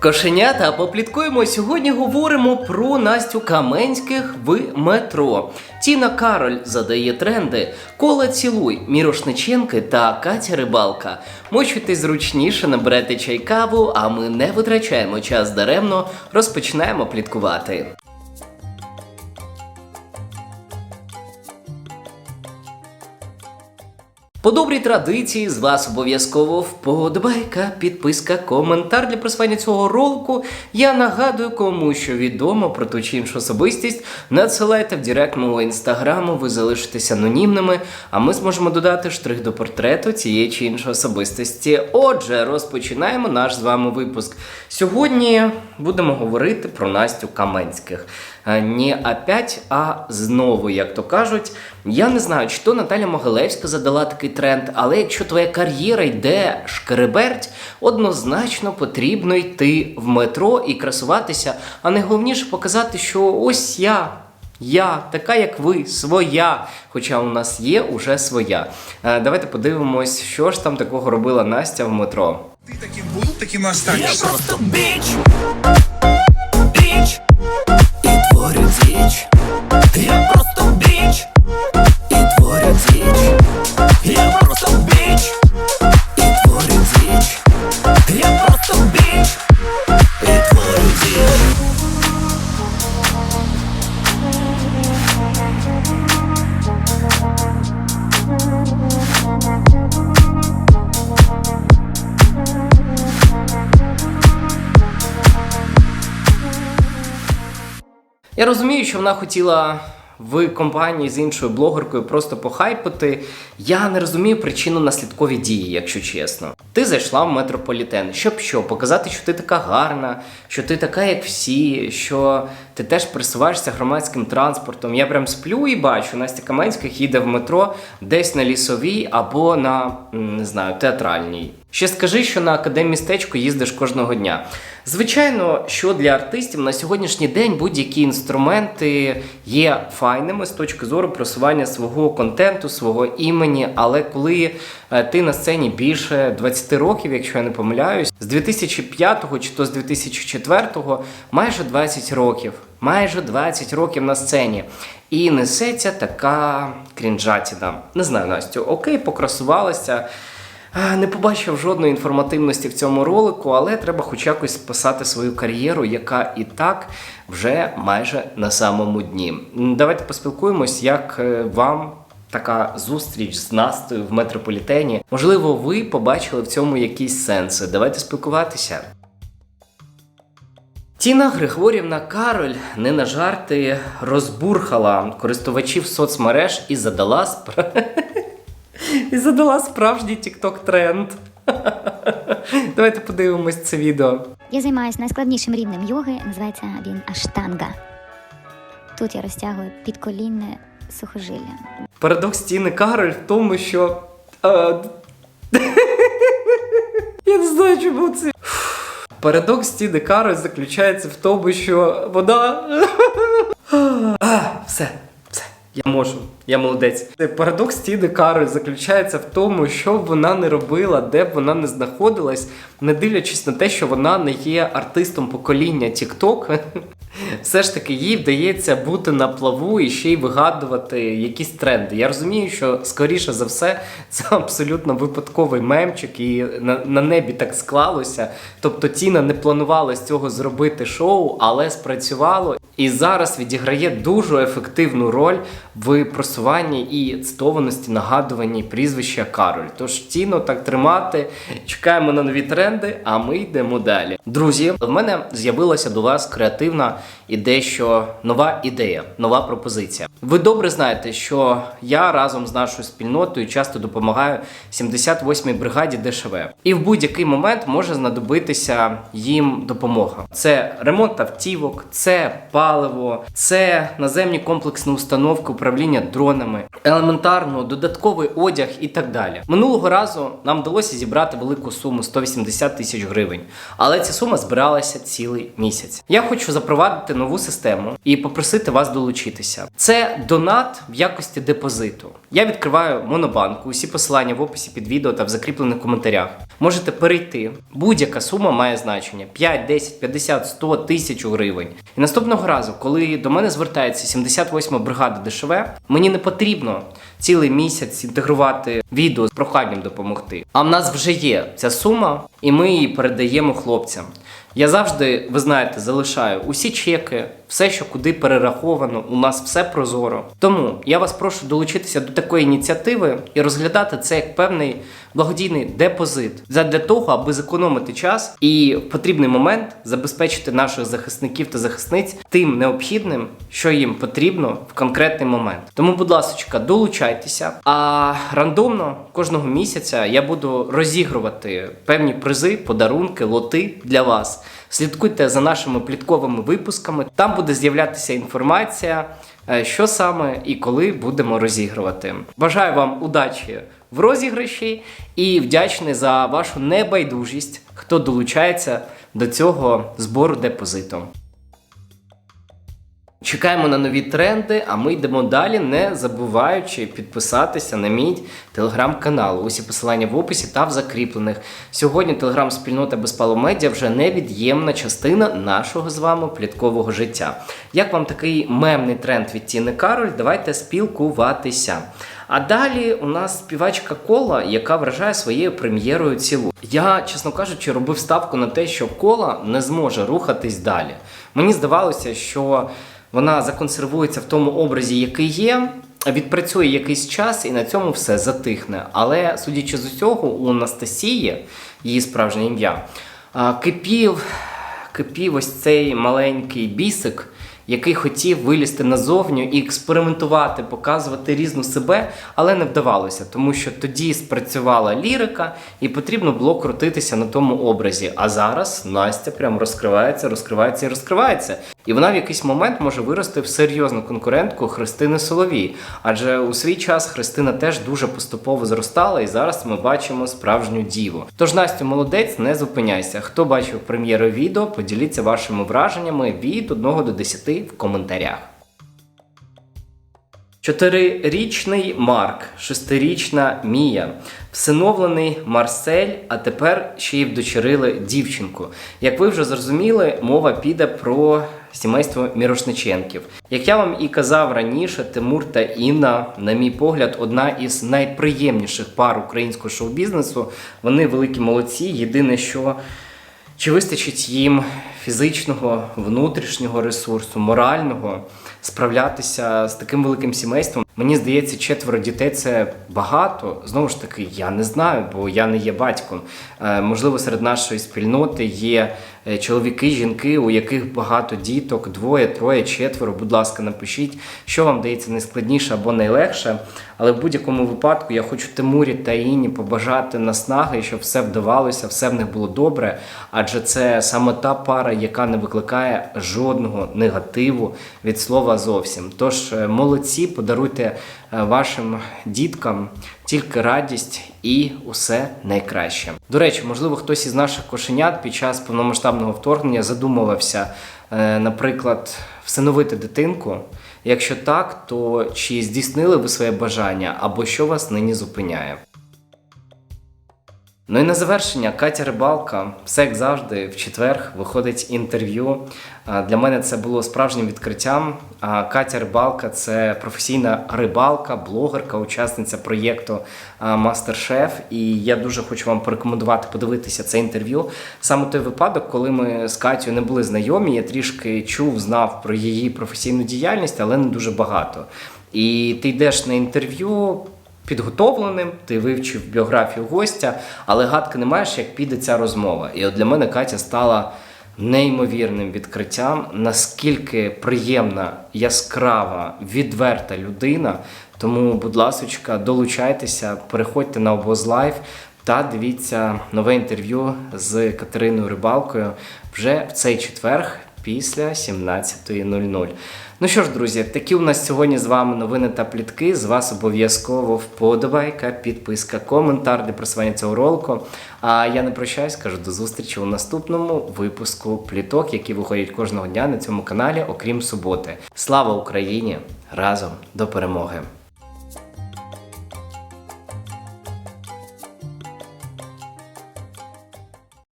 Кошенята, попліткуємо. Сьогодні говоримо про Настю Каменських в метро. Тіна Кароль задає тренди, Кола Цілуй, Мірошниченки та Катя Рибалка. Мочуйтесь зручніше, наберете чай каву, а ми не витрачаємо час даремно, розпочинаємо пліткувати. По добрій традиції з вас обов'язково вподобайка, підписка, коментар для просування цього ролику. Я нагадую, кому що відомо про ту чи іншу особистість. Надсилайте в директ мого інстаграму, ви залишитесь анонімними, а ми зможемо додати штрих до портрету цієї чи іншої особистості. Отже, розпочинаємо наш з вами випуск. Сьогодні будемо говорити про Настю Каменських. Е, Не опять, а знову, як то кажуть. Я не знаю, чи то Наталя Могилевська задала такий тренд, але якщо твоя кар'єра йде шкереберть, однозначно потрібно йти в метро і красуватися, а найголовніше показати, що ось я. Я така, як ви, своя. Хоча у нас є уже своя. Е, Давайте подивимось, що ж там такого робила Настя в метро. Ти таким був, таким і Я розумію, що вона хотіла в компанії з іншою блогеркою просто похайпати. Я не розумію причину наслідкові дії, якщо чесно. Ти зайшла в метрополітен, щоб що, показати, що ти така гарна, що ти така, як всі, що ти теж пересуваєшся громадським транспортом. Я прям сплю і бачу, Настя Каменських їде в метро десь на лісовій або на не знаю, театральній. Ще скажи, що на академістечко їздиш кожного дня. Звичайно, що для артистів на сьогоднішній день будь-які інструменти є файними з точки зору просування свого контенту, свого імені. Але коли е, ти на сцені більше 20 років, якщо я не помиляюсь, з 2005 чи то з 2004 майже 20 років. Майже 20 років на сцені. І несеться така крінжатіна. Не знаю, Настю, окей, покрасувалася. Не побачив жодної інформативності в цьому ролику, але треба хоч якось спасати свою кар'єру, яка і так вже майже на самому дні. Давайте поспілкуємось, як е, вам така зустріч з Настою в метрополітені. Можливо, ви побачили в цьому якісь сенси. Давайте спілкуватися. Тіна Григорівна Кароль не на жарти розбурхала користувачів соцмереж і задала спра... і задала справжній TikTok тренд. Давайте подивимось це відео. Я займаюся найскладнішим рівнем йоги, називається він аштанга. Тут я розтягую підколінне сухожилля. Парадокс Тіни Кароль в тому, що. е, Я не знаю, чому це. Парадокс Тіни Кари заключається в тому, що вона. А, все, я можу, я молодець. Парадокс Тіни Кари заключається в тому, що б вона не робила, де б вона не знаходилась, не дивлячись на те, що вона не є артистом покоління TikTok, все ж таки їй вдається бути на плаву і ще й вигадувати якісь тренди. Я розумію, що скоріше за все це абсолютно випадковий мемчик, і на, на небі так склалося. Тобто Тіна не планувала з цього зробити шоу, але спрацювало. І зараз відіграє дуже ефективну роль в просуванні і цитованості, нагадуванні прізвища Кароль. Тож Тіно так тримати. Чекаємо на нові тренди, а ми йдемо далі. Друзі, в мене з'явилася до вас креативна і дещо нова ідея, нова пропозиція. Ви добре знаєте, що я разом з нашою спільнотою часто допомагаю 78-й бригаді ДШВ. І в будь-який момент може знадобитися їм допомога. Це ремонт автівок, це паливо, це наземні комплексні установки управління дронами, елементарно додатковий одяг і так далі. Минулого разу нам вдалося зібрати велику суму 180 тисяч гривень, але ця сума збиралася цілий місяць. Я хочу запровадити нову систему і попросити вас долучитися. Це донат в якості депозиту. Я відкриваю монобанку. Усі посилання в описі під відео та в закріплених коментарях. Можете перейти. Будь-яка сума має значення: 5, 10, 50, 100, 1000 гривень. І наступного разу, коли до мене звертається 78-ма бригада ДШВ, мені не потрібно цілий місяць інтегрувати відео з проханням допомогти. А в нас вже є ця сума, і ми її передаємо хлопцям. Я завжди, ви знаєте, залишаю усі чеки, все, що куди перераховано, у нас все прозоро. Тому я вас прошу долучитися до такої ініціативи і розглядати це як певний благодійний депозит задля того, аби зекономити час і в потрібний момент забезпечити наших захисників та захисниць тим необхідним, що їм потрібно в конкретний момент. Тому, будь ласка, долучайтеся. А рандомно кожного місяця я буду розігрувати певні призи, подарунки, лоти для вас. Слідкуйте за нашими плітковими випусками. Там буде з'являтися інформація, е, що саме і коли будемо розігрувати. Бажаю вам удачі в розіграші і вдячний за вашу небайдужість, хто долучається до цього збору депозиту. Чекаємо на нові тренди, а ми йдемо далі, не забуваючи підписатися на мій телеграм-канал. Усі посилання в описі та в закріплених. Сьогодні телеграм-спільнота Безпало Медіа вже невід'ємна частина нашого з вами пліткового життя. Як вам такий мемний тренд від Тіни Кароль? Давайте спілкуватися. А далі у нас співачка кола, яка вражає своєю прем'єрою цілу. Я, чесно кажучи, робив ставку на те, що кола не зможе рухатись далі. Мені здавалося, що вона законсервується в тому образі, який є. Відпрацює якийсь час і на цьому все затихне. Але судячи з усього, у Анастасії, її справжнє ім'я, кипів, кипів ось цей маленький бісик, який хотів вилізти назовню і експериментувати, показувати різну себе, але не вдавалося, тому що тоді спрацювала лірика, і потрібно було крутитися на тому образі. А зараз Настя прям розкривається, розкривається і розкривається. І вона в якийсь момент може вирости в серйозну конкурентку Христини Соловій. Адже у свій час Христина теж дуже поступово зростала, і зараз ми бачимо справжню діву. Тож Настю, молодець, не зупиняйся. Хто бачив прем'єру відео, поділіться вашими враженнями від 1 до 10 в коментарях. Чотирирічний Марк, шестирічна Мія, всиновлений Марсель, а тепер ще й вдочерили дівчинку. Як ви вже зрозуміли, мова піде про сімейство Мірошниченків. Як я вам і казав раніше, Тимур та Інна, на мій погляд, одна із найприємніших пар українського шоу-бізнесу. Вони великі молодці. Єдине, що чи вистачить їм фізичного, внутрішнього ресурсу, морального справлятися з таким великим сімейством? Мені здається, четверо дітей це багато. Знову ж таки, я не знаю, бо я не є батьком. Е, можливо, серед нашої спільноти є е, чоловіки, жінки, у яких багато діток, двоє, троє, четверо. Будь ласка, напишіть, що вам дається найскладніше або найлегше. Але в будь-якому випадку я хочу Тимурі та Інні побажати наснаги, щоб все вдавалося, все в них було добре. Адже це саме та пара, яка не викликає жодного негативу від слова зовсім. Тож е, молодці, подаруйте е, вашим діткам тільки радість і усе найкраще. До речі, можливо, хтось із наших кошенят під час повномасштабного вторгнення задумувався, е, наприклад, всиновити дитинку. Якщо так, то чи здійснили ви своє бажання або що вас нині зупиняє? Ну і на завершення Катя Рибалка, все як завжди, в четвер виходить інтерв'ю. Для мене це було справжнім відкриттям. Катя Рибалка це професійна рибалка, блогерка, учасниця проєкту Мастер-Шеф. І я дуже хочу вам порекомендувати подивитися це інтерв'ю. Саме той випадок, коли ми з Катю не були знайомі, я трішки чув, знав про її професійну діяльність, але не дуже багато. І ти йдеш на інтерв'ю підготовленим, ти вивчив біографію гостя, але гадки не маєш, як піде ця розмова. І от для мене Катя стала неймовірним відкриттям, наскільки приємна, яскрава, відверта людина. Тому, будь ласочка, долучайтеся, переходьте на обоз лайф та дивіться нове інтерв'ю з Катериною Рибалкою вже в цей четверг після 17.00. Ну що ж, друзі, такі у нас сьогодні з вами новини та плітки. З вас обов'язково вподобайка, підписка, коментар для просування цього ролику. А я не прощаюсь, кажу до зустрічі у наступному випуску пліток, які виходять кожного дня на цьому каналі, окрім суботи. Слава Україні! Разом до перемоги!